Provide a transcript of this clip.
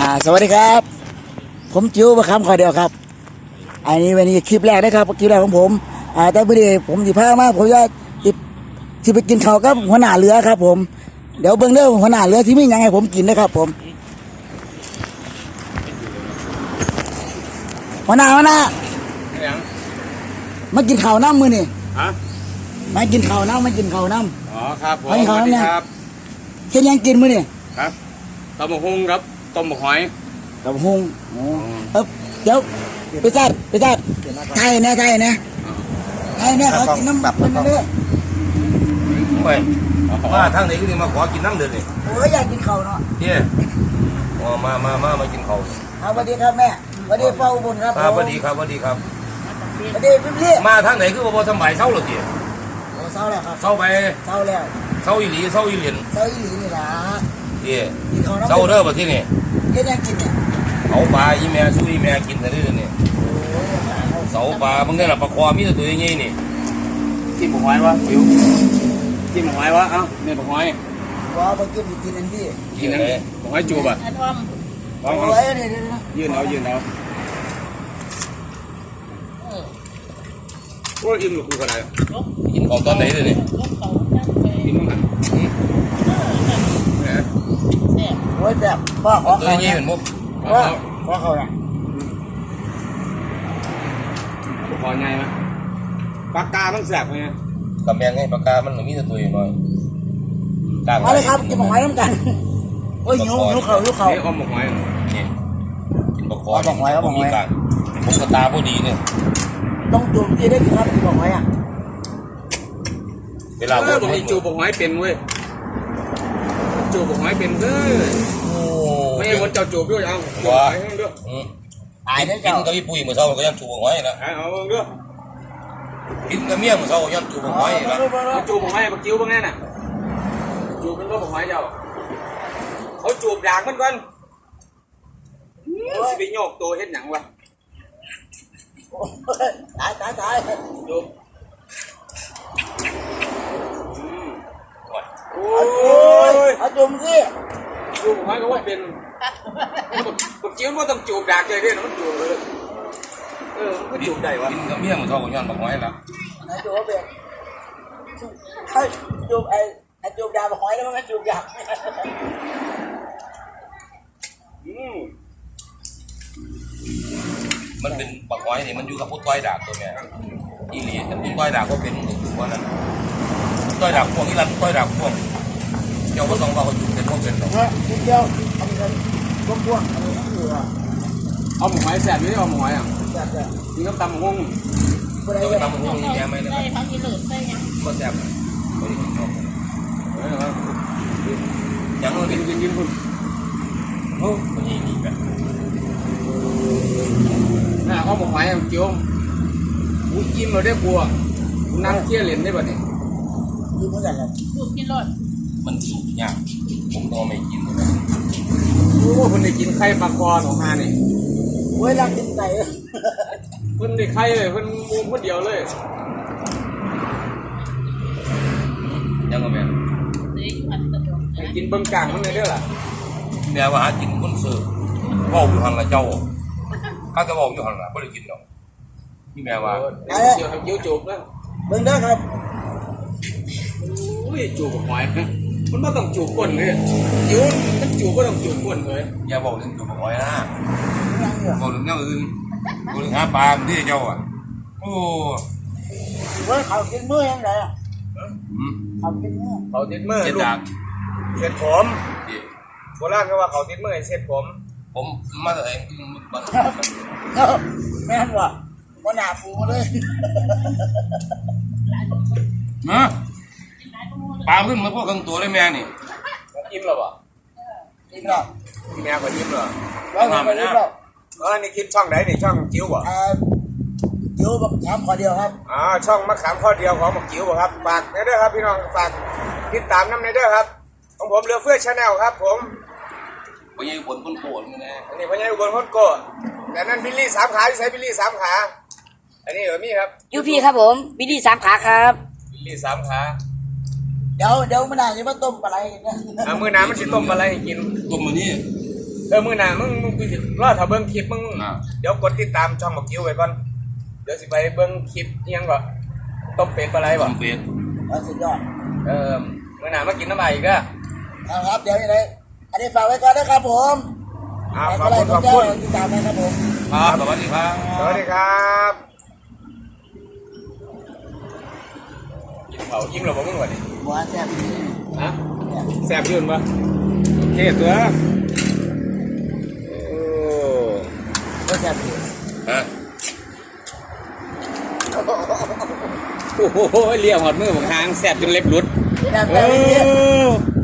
อ่าสวัสดีครับ ผมจิ๋วประคำขอเดียวครับ อันนี้วันนี้คลิปแรกนะครับคลิปแรกของผมอ่าแต่พอดีผมสิพามาผมจะสิสิไปกินข้าวกับหัวหน้าเรือครับ ผมเดี๋ยวเบิ่งเด้อหัวหน้าเรือที่มีหยังให้ผมกินนะครับ ผมหัวหน้าหัวหน้ายังมากินข้าวน้ำมือนี่ฮะมากินข้าวน้ำมากินข้าวน้ อ๋อครับผมไปเขาสวัสดีเนี่ยครับำเช่นยังกินมือนี่ครับต้มหมกหุงครับ ต้มหมกหอยกับฮุงโอ้เอ้าเดี๋ยวไปจัดไปจัดไทยนะไทยนะไทยนะเขากินน้ำแบบมันเด้อไปมาทางไหนก็นี่มาขอกินน้ำเดือดนี่โอ้ยอยากกินข้าวเนาะเย่อ๋อมามามามากินข้าวครับสวัสดีครับแม่สวัสดีพ่ออุบลครับครับสวัสดีครับสวัสดีครับ สวัสดีพี่พี่มาทางไหนคือบ่สำบายเศร้าหรอทีโอ้เศร้าแล้วครับเศร้าไปเศร้าแล้วเศร้าอีหลีเศร้าอีเหรียญเศร้าอีหลีนี่ล่ะ เย่กินข้าวน้ำเศร้าเด้อบ่ที่นี่เฮ็ดยังกินเนี่ยเอาปลาอีแม่สู้อีแม่กินแต่เด้อนี่โอ้ยเสาปลามึงได้ละปลาคอมีแต่ตัวใหญ่ๆนี่จิ้มหมกหอยวะฟิวจิ้มหมกหอยวะเอ้าเนี่ยหมกหอยว่าบ่กินกินอันนี้กินอะไรหมกหอยจูบอะอะทอมลองโอ้เอายนี่นี่นี่ยืนเอายืนเอาเออโอ้ยอิ่มหรือกูกระไรลบกินข้าวตอนไหนเด้อนี่ ลบเขาจังไป กินมั้งหัน เออนั่น แหม แซ่บ โอ้ย แบบพ่อขอตัวเขาใหญ่เนี่ยเป็นมุกเอาพ่อเอาขอเขาน่ะหมกหอยไงมะปากกามันแสบไงกับแมงไงปลากามันมีแต่ตัวน้อยกลางมาเลยครับกินหมกไม้น้ำกันโอ้ยหิวหิวเขาหิวเขานี่เอาหมกหอยนี่กินปลาคอเอาบอกไว้เอาบอกไว้ มีกลางปกตาบ่ดีเนี่ยต้องจูบที่ได้กินครับกินหมกไม้อะเวลาเออบอกให้จูบหมกหอยเป็นเว้ย จูบหมกหอยเป็นเด้อโอ้ไม่ใช่คนเจ้าจูบด้วยเอาจูบหมกหอยให้ด้วยอืมตายได้กินเจ้ากับพี่ปุ้ยมื้อเช้าก็ยังถูกหอยนะเอาด้วยกินกับเมียมื้อเช้าก็ยังถูกหอยนะเขาจูบผมให้บักจิ้วบ้างแน่น่ะจูบเป็นรถผมให้เจ้าเขาจูบด่างมันก่อนสิไปโยกตัวเฮ็ดหยังวะตายตายตายจูบอืมโอ้ โอ้ย ย เอา จุ่มสิจูบผมให้ก็ว่าเป็นบักจิ้วมันต้องจูบด่างเลยเนี่ยมันจูบเลยเออมันก็จูบได้วะกินกับเมียมื้อเช้าก็ยังหอยละไหนจูบว่าเป็นเขาจูบไอ้ไอ้จูบดาวหอยแล้วมันไม่จูบยาอืมมันเป็นบักหอยนี่มันอยู่กับผู้ต้อยดากตัวแม่อีหลีแต่ผู้ต้อยดากก็เป็นอยู่ว่านั้นผู้ต้อยดากพวกอีหลันผู้ต้อยดากพวก เจ้าบ่ต้องว่าเขาอยู่เป็นพวกเป็นหรอกเนาะนิดเดียวทำเงินพวกพวกอะไรนั่นอยู่อะเอาหมูหอยแสบนี่เอาหมูหอยอะจะจะกินกับตำหงคนใดเจ้าเนี่ยนำพวกนี้แย่ไหมนะคได้รับพักอีเหลือได้ยังก็แซ่บนะบ่ได้กินหรอกเออยังบ่กิได้นกินกินคุณโอ้มันอีนี่แบบน่าเขาบอกหอยเกี่ยวกูกินมาได้บัวกูนั่งเที่ยวเล่นได้บ่เนี่ยดีเหมือนกันเลยลูกกินรถ มันสุกยากผมก็ไม่กินเลยโอ้คนได้กินไข่ปลาคอของฮานี่โอ้ยรักกินไก่เพิ่นได้ไข่เลยเพิ่นมูคนเดียวเลยยังก็แม่นสีผัดกระจกให้กินเบิ่งกลางมันเลยเด้อล่ะแม่ว่าหากินคนเสิร์ฟเว้าอยู่หั่นละเจ้าข้าก็เว้าอยู่หั่นล่ะบ่ได้กินดอกนี่แม่ว่าเดี๋ยวเดี๋ยวให้เกี่ยวจูบนะเบิ่งเด้อครับอุ้ยจูบกับหอย นะมันบ่ต้องจูบก้นเลยเดี๋ยวมันจูบก็ต้องจูบก้นเลยอย่าบอกถึงตัวบ่อยนะยังอยู่บอกถึงอย่างอื่นบอกถึงหาปลาที่เจ้าอะโอ้เว้ยเขากินมื้อยังไงอะหืมเขากินมื้อเขาติดมือเจ็ดลูกดากเสร็จผมที่โบราณเขาว่าเขาติดมือให้เสร็จผม ผมมาแต่ไหนบ้านเนาะแม่นว่ะว่าหนาปูมาเลยฮะ ปลาขึ้นมาพวกกังตัวได้แม่นี่อิ่มแล้วบ่กินเนาะแม่ก็ยิ้มเหรอแล้วมันก็กินเนาะเออนี่คลิปช่องไหนนี่ช่องจิ๋วบ่อ่าเดี๋ยวแบบถามขอเดียวครับอ่าช่องมะขามข้อเดียวของหมกจิ๋วบ่ครับฝากในเด้อครับพี่น้องฝากติดตามน้ำในเด้อครับ ของผมเรือเฟื่อชาแนลครับ ผมไปยืนบนคนโกรธนี่นะอันนี้พญาอุบลพ้นโก้แต่นั่นบิลลี่สามขาที่ใช้บิลลี่สามขา อันนี้เหรอมี่ครับยูพีครับผมบิลลี่สามขาครับบิลลี่สามขา เดี๋ยวเดี๋ยวมันน่าจะมาต้มปลาไหลกันนะอ่ามือน้ำมันสิต้มอะไรให้กิน ต้มมือนี่ เออมือหน้ามึงมึงกูสิรอถ้าเบิ่งคลิปมึงอ่า เดี๋ยวกดติดตามช่องบักกิ้วไว้ก่อนเดี๋ยวสิไปเบิ่งคลิปอิหยังก่อนต้มเป็ดปลาไหลบ่ทำเฟซเอาสุดยอดเออมือหน้ามากินน้ำใหม่อีกเด้อเอาครับเดี๋ยวยังไงอันนี้ฝากไว้ก่อนนะครับผมอ่าขขออบบคุณขอบคุคุณณติดตามนะครับผม ครับสวัสดีครับ สวัสดีครับกินเผาอิ่มหรือเปล่ามึงวะนี่ บัวแซ่บดีฮะแซ่บอยืนปะโอเคตัวโอ้บัวแซ่บดีฮะโหเลี้ยวหอดมือของทางแซ่บจนเล็บหลุดแซ่บโอ้แซ่บดี